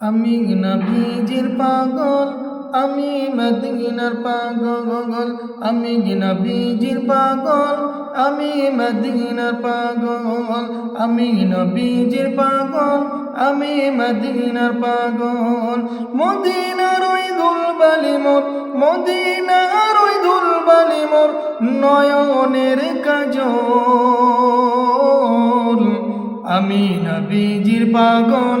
আমি নবীজির পাগল আমি মদিনার পাগল আমি নবীজির পাগল আমি মদিনার পাগল আমি নবীজির পাগল আমি মদিনার পাগল। মদিনার ওই দুলবালি মোর, মদিনার ওই দুলবালি মোর নয়নের কাজল। আমি নবীজির পাগল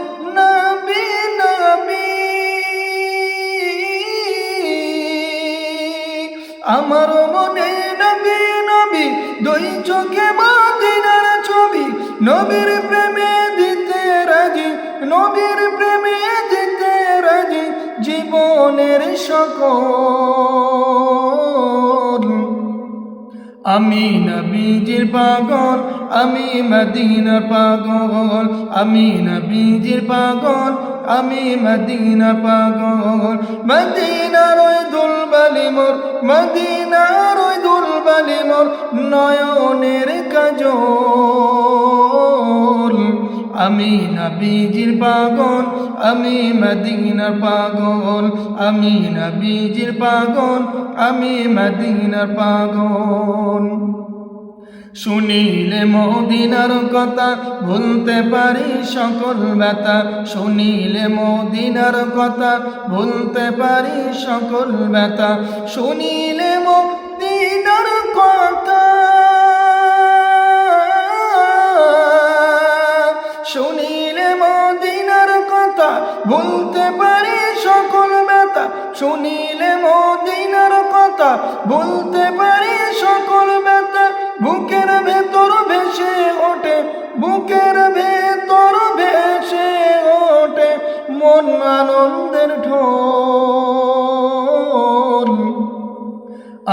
আমার মনে নবী নবী, দুই চোখে মদিনার ছবি। নবীর প্রেমে দিতে রাজি, নবীর প্রেমে দিতে রাজি জীবনের সকল। আমি নবীজির পাগল, আমি মদিনার পাগল, আমি নবীজির পাগল, আমি মদিনা পাগল। মদিনার দুলবালি মোর মদিনার ওই দুলবালি মোর নয়নের কাজল। আমি নবীজির পাগল, আমি মদিনার পাগল, আমি নবীজির পাগল, আমি মদিনার পাগল। শুনিলে মদিনার কথা ভুলতে পারি সকল ব্যথা। শুনিলে মদিনার কথা ভুলতে পারি সকল ব্যথা। শুনিলে মদিনার কথা। শুনিলে মদিনার কথা ভুলতে পারি সকল ব্যথা। শুনিলে মদিনার কথা ভুলতে পারি সকল ব্যথা। বুকের মন আনন্দের ঢোল।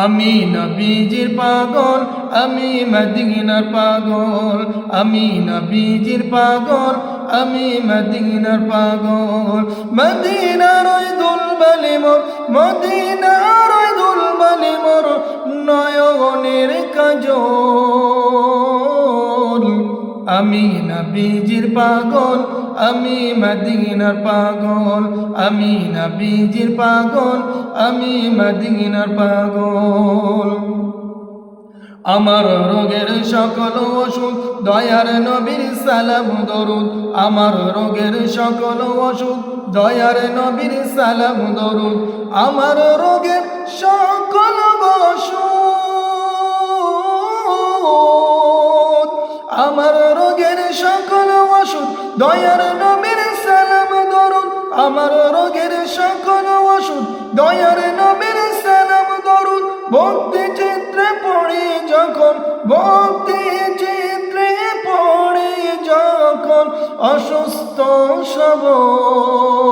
আমি নবীজির পাগল, আমি মদিনার পাগল। আমি নবীজির পাগল, আমি মদিনার পাগল। মদিনার ওই দুলবালি মোর, মদিনার ওই দুলবালি মোর নয়নের কাজল। আমি নবীজির পাগল আমি মদিনার পাগল, আমি নবীজির পাগল, আমি মদিনার পাগল। আমার রোগের সকল অসুখ দয়ার নবীর সালাম দরুদ। আমার রোগের সকল অসুখ দয়ার নবীর সালাম দরুদ। আমার রোগের সকল অসুখ আমার দয়ার নবীর সালাম দরুন আমার রোগের সকল ওষুধ। দয়ার নবীর সালাম দরুন ভক্তি চিত্রে পড়ি যখন, ভক্তি চিত্রে পড়ি যখন, অসুস্থ সবল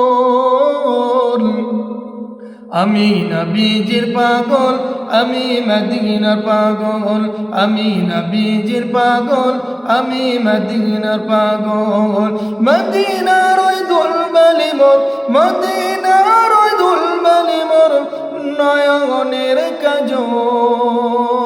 আমি নবীজির পাগল, আমি মদিনার পাগল, আমি নবীজির পাগল, আমি মদিনার পাগল। মদিনার ওই দুলবালি মোর, মদিনার ওই দুলবালি মোর নয়নের কাজল।